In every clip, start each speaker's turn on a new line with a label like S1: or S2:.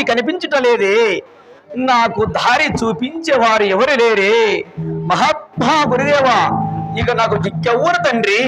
S1: దారి కనిపించటలేదే. నాకు దారి చూపించేవారు ఎవరు లేరే? మహాత్మా గురుదేవా ఇక నాకు దిక్కెవ్వరు తండ్రి.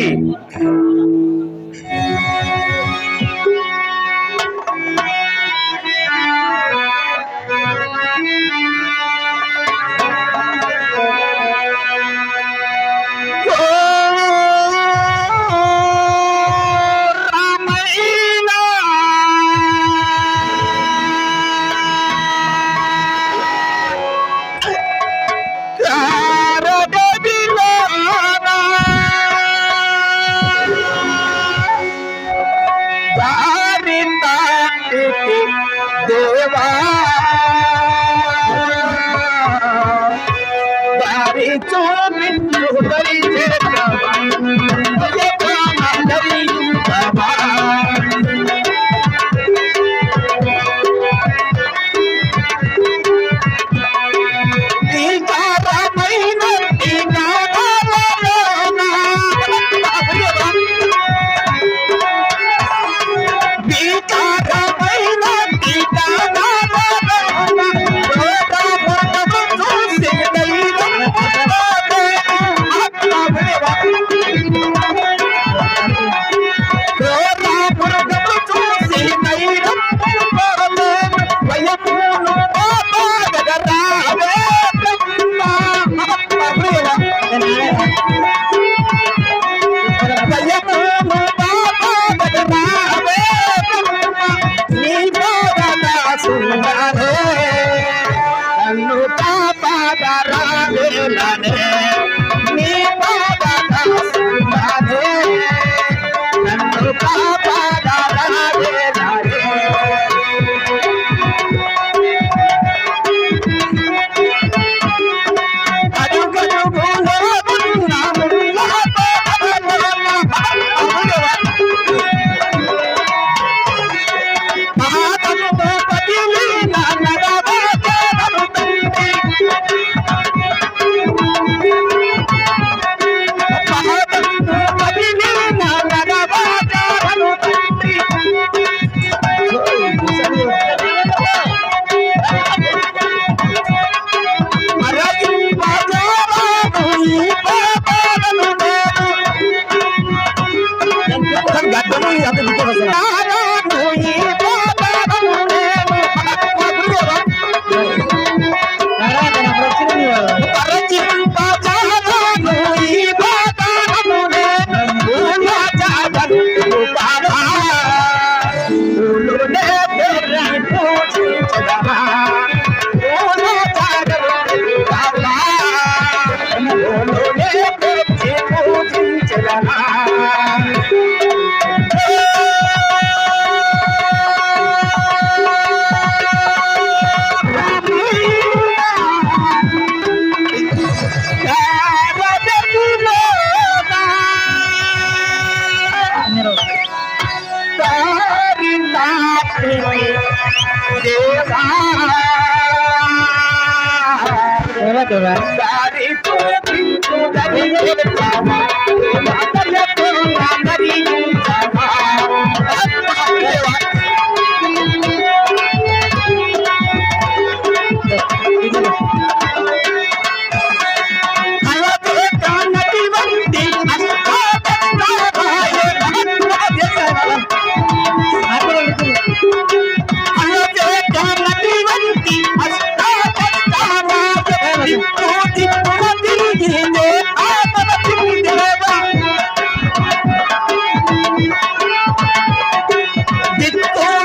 S2: Daddy,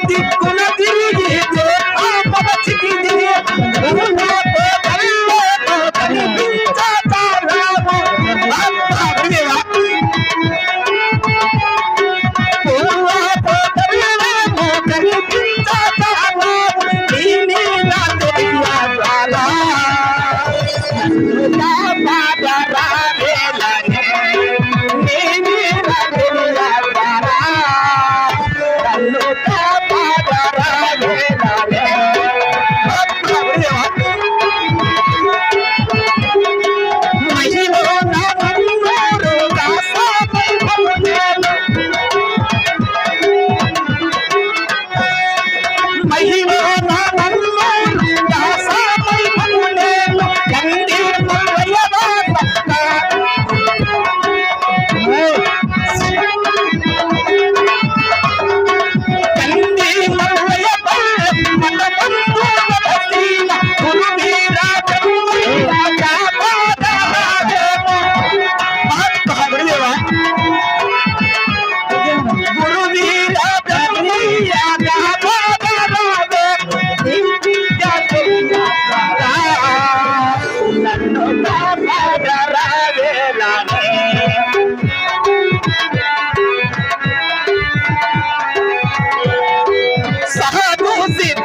S3: ti my name was it.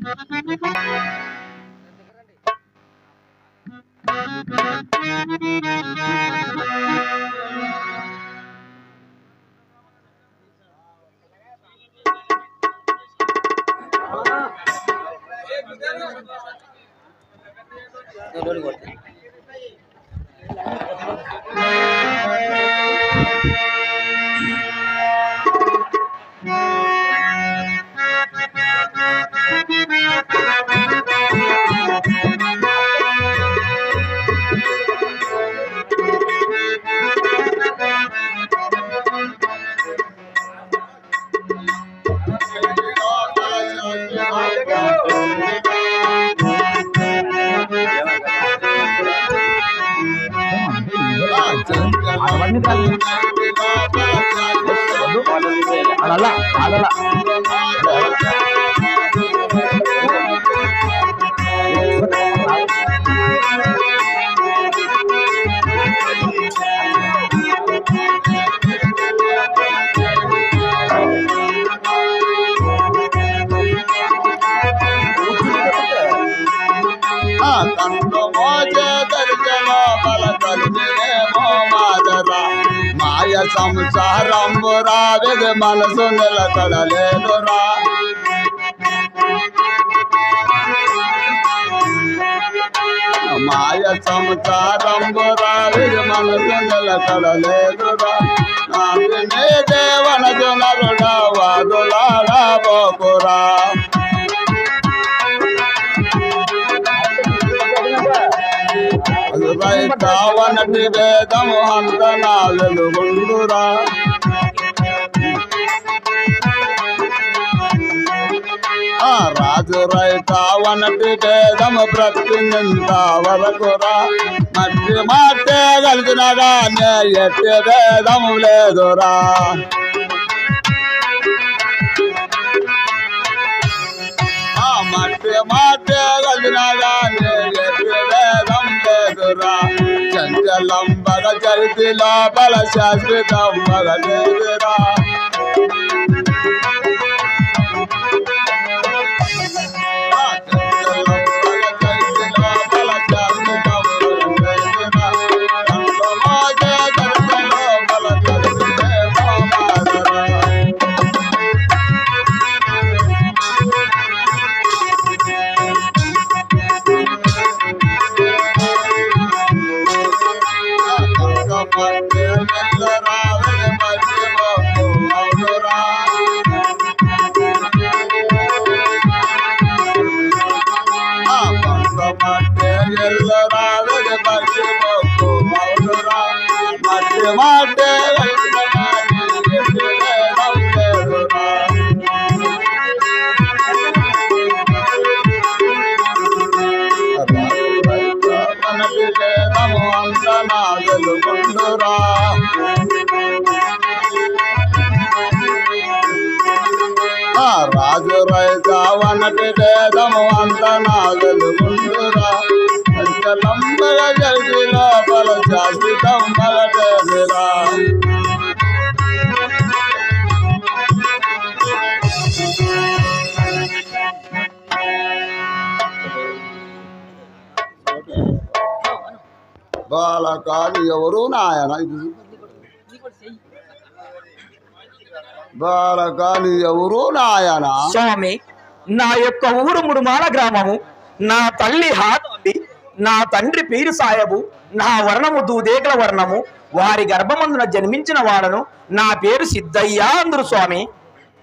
S3: Música మాయ సంసారంబురా విధి మనసు నిలకడలేదురా. మాయ సంసారంబురా విధి మనసు నిలకడలేదురా. నాకు నీ దేవన జనరుడ వాదులాడా బోకురా కావనటి వేదము అంత నా వెలుగుండురా రాజు రైతావనటి భేదము ప్రతి బ్రతికినంత వరకురా మట్టి మాటే కలిసిన గానే ఎట్టి భేదము లేదురా బగ చరితి లోపల శాశ్వతం బగ లేదురా బాలకాలు ఎవరు నాయన. ఇది బాలకాలు ఎవరు నాయన.
S1: స్వామి నా యొక్క ఊరు ముడుమాల గ్రామము నా తల్లి హాతోంది నా తండ్రి పీరు సాయబు నా వర్ణము దూదేకల వర్ణము వారి గర్భమందున జన్మించిన వాడను నా పేరు సిద్ధయ్య అందరు స్వామి.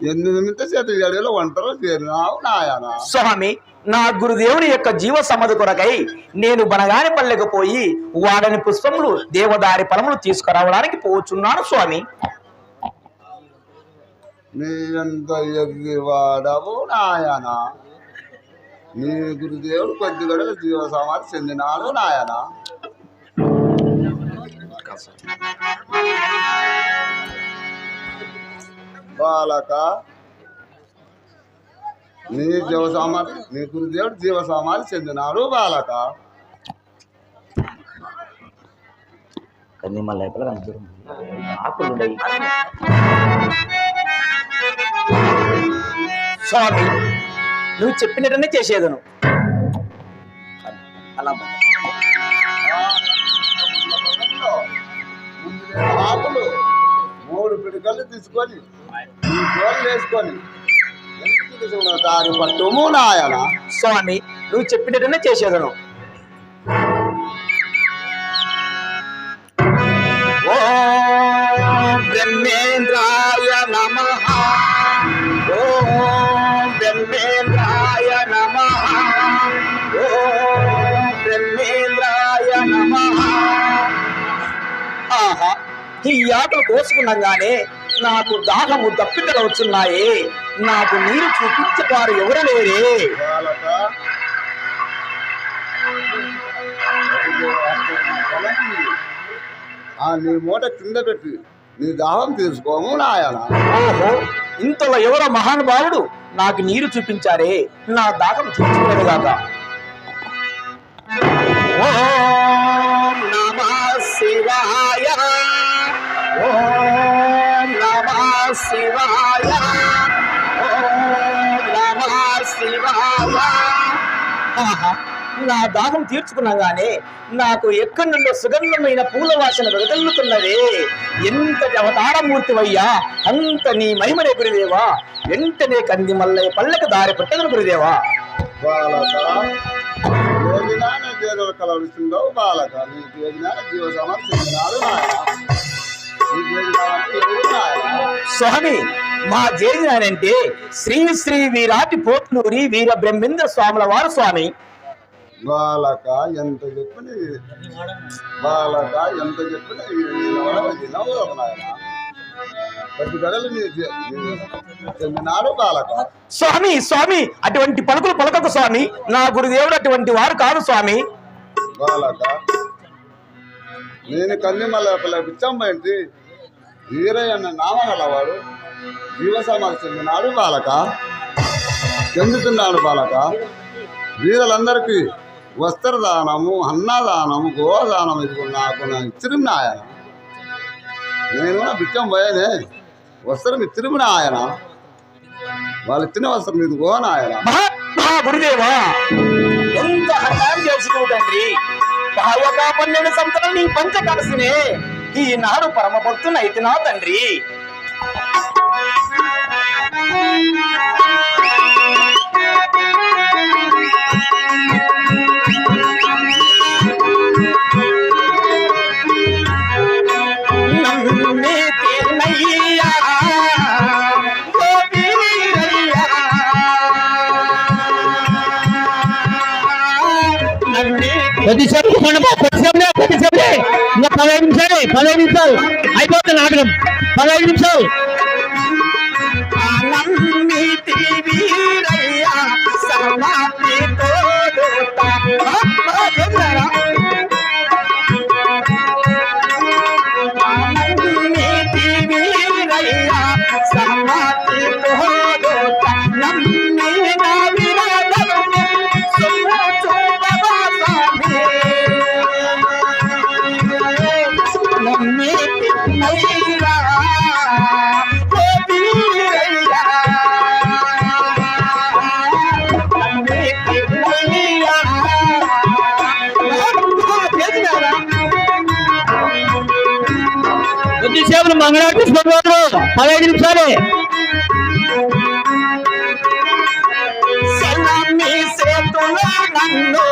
S3: ఎన్ని నిమిత్త చేత గడిలో ఒంటరి చేరినావు నాయన.
S1: స్వామి నా గురుదేవుని యొక్క జీవ సమ్మతి కొరకై నేను బనగాని పల్లెకు పోయి వాడని పుష్పములు దేవదారి ఫలములు తీసుకురావడానికి పోచున్నాను స్వామి.
S3: నీ ఎంత ఎగ్గివాడవు నాయన. నీ గురుదేవుడు కొద్ది గడల జీవ సమాధి చెందినాడు నాయన. బాలక నీ జీవ సమాధి నీ గురుదేవుడు జీవ సమాధి చెందినాడు బాలక
S2: మళ్ళీ ఆకులు
S1: స్వామి నువ్వు చెప్పినట్టనే చేసేదను
S2: అలా
S3: ఆకులు మూడు పిడికలు తీసుకొని వేసుకొని దారి పట్టుము నాయన
S1: స్వామి నువ్వు చెప్పినట్టనే చేసేదను. ఓ బ్రహ్మేంద్రాయ నమ. ఓ బ్రహ్మేంద్రాయ నమ. ఓ బ్రహ్మేంద్రాయ నమ. ఆహా ఈ ఆటలు కోసుకున్నాగానే నాకు దాహము దప్పికలు వచ్చున్నాయి నాకు నీరు చూపించేవారు ఎవరు లేరే?
S3: నీ మూట కింద పెట్టి నీ దాహం తీసుకోము నాయన.
S1: ఓహో ఇంతలో ఎవరో మహానుభావుడు నాకు నీరు చూపించారే. నా దాహం తీర్చుకునేదిగాక ఓం శివాయ. నా దాహం తీర్చుకున్నాగానే నాకు ఎక్కడి నుండో సుగంధమైన పూల వాసన వెదజల్లుతున్నదే. ఎంతటి అవతారమూర్తివయ్యా అంత నీ మహిమనే గురిదేవా. వెంటనే కంది మల్లయ్య పల్లెకు దారి పట్టగల గురిదేవా.
S3: బాలక యోగినాన బాలక. నీకు జీవ సమర్పించినాడు
S1: స్వామి మా జేజానంటే శ్రీ శ్రీ వీరాటి పోట్లూరి వీర బ్రహ్మేంద్ర స్వాముల వారు స్వామి.
S3: బాలక ఎంత చెప్పిన బాలక ఎంత చెప్పిన
S1: స్వామి స్వామి అటువంటి పలుకులు పలకకు స్వామి. నా గురుదేవుడు అటువంటి వారు కాదు స్వామి.
S3: బాలక నేను కన్నిమల్ల పిల్ల పిచ్చమ్మంటి వీరయ్య అన్న నామగలవాడు జీవ సమాధి చెందినాడు బాలక చెందుతున్నాడు బాలక. వీరులందరికీ వస్త్రదానము అన్నదానము గోదానం ఇది నాకు నా ఇచ్చిరిమిన ఆయన నేను కూడా బిచ్చం పోయానే వస్త్రం ఇచ్చిరిమిన ఆయన వాళ్ళు ఇచ్చిన వస్త్రం ఇది గోన ఆయన
S1: మహా మహా గురుదేవా. ఎంత హఠాన్ చేసుకో తండ్రి పావక పన్నెండు సంతలు నీ పంచ కలిసినే. ఈనాడు పరమ భక్తునైతినా తండ్రి. నమ్మి తిన్నయ్యా, ఓ వీరయ్యా.
S4: ఇంకా పదహైదు నిమిషాలు పదహైదు నిమిషాలు. అయిపోతుంది నాటకం పదహైదు నిమిషాలు. కొద్దిసేపు మంగళారతి పదహైదు నిమిషాలే.
S1: నన్ను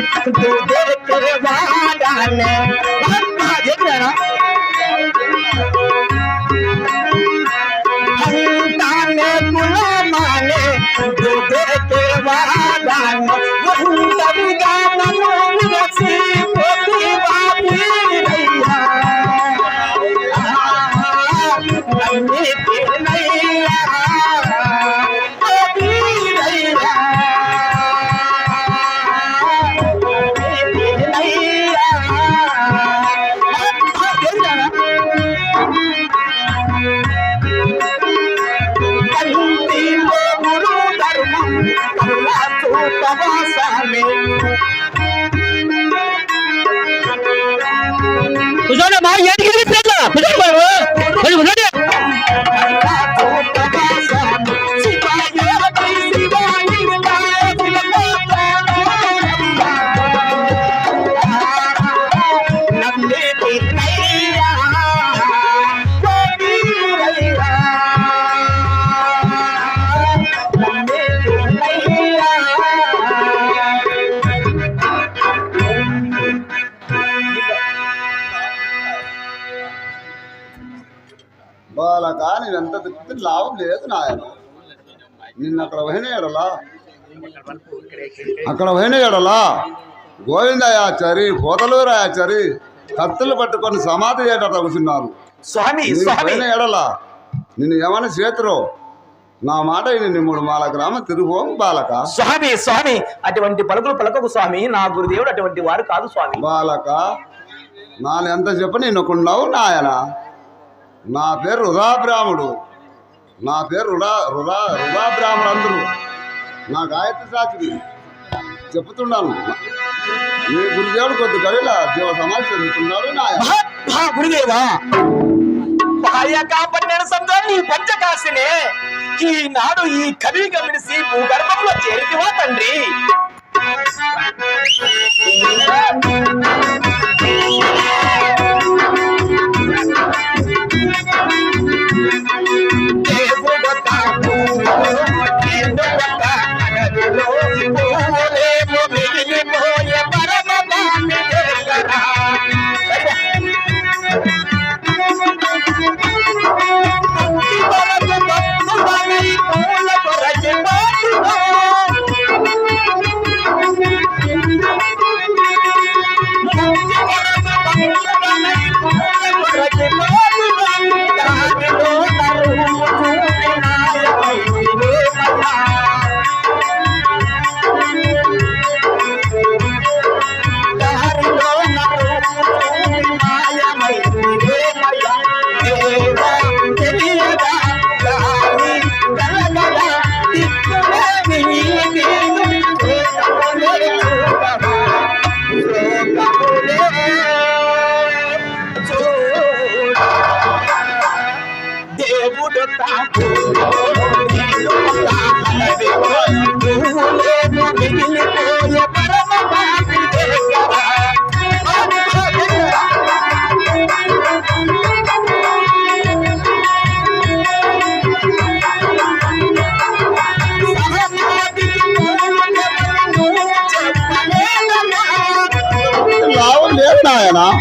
S1: पुराने दूधे के
S3: ಬಿಡಿಸ್ಬಾರ್ದು అక్కడ పోయిన ఎడలా అక్కడ పోయిన ఎడలా గోవిందయాచారి పోతలూరాచారి కత్తులు పట్టుకొని సమాధి చేయట కూర్చున్నారు.
S1: స్వామి
S3: ఎడలా నిన్ను ఏమైనా చేతురు? నా మాట నిన్ను మూడు మాల గ్రామ తిరుగుపోం బాలక.
S1: స్వామి స్వామి అటువంటి పలుకులు పలకకు స్వామి. నా గురుదేవుడు అటువంటి వారు కాదు స్వామి.
S3: బాలక నాను ఎంత చెప్ప నేనుకున్నావు నాయన. నా పేరు రుధాబ్రాహ్ముడు నా పేరు రుడా రుడా రుధాబ్రాహ్ముడు అందరూ నా గాయత్రి శాస్త్రి చెప్తున్నాను నీ గురుదేవుడు కొద్ది కవిల జీవ సమాజం చెందుతున్నాడు
S1: గురుదేవా పన్నెండు సంవత్సరాలు నీ పంచకాశినే. ఈనాడు ఈ కవి గమనిసి భూగర్భంలో చేరితివా తండ్రి? 别的大爷呢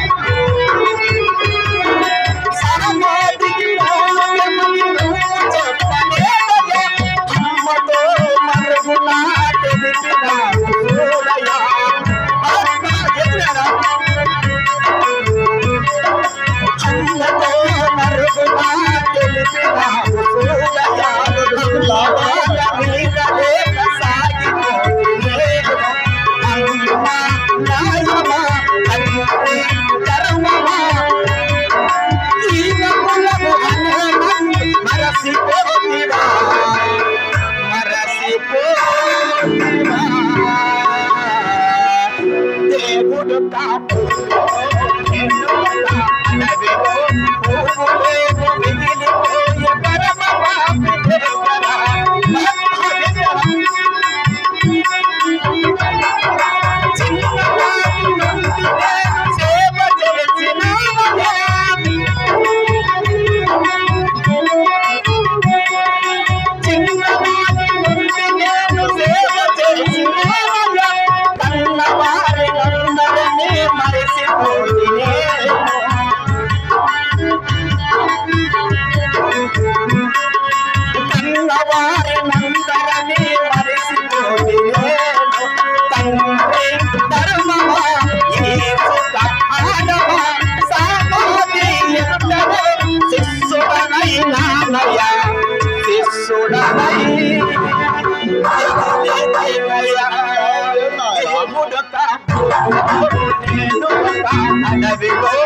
S1: Happy birthday.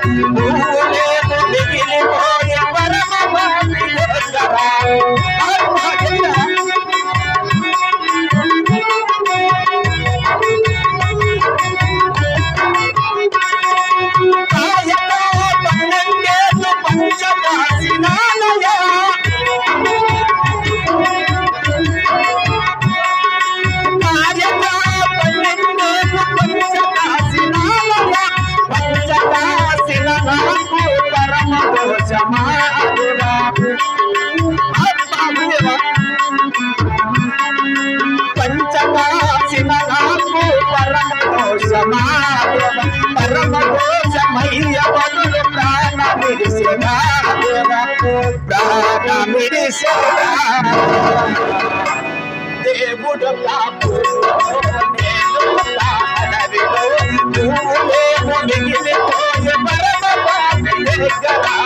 S1: దేవుడు కాపు నేను అడవిలో నువ్వు నేను మిగిలిపోయే పరమ పాపి దగ్గర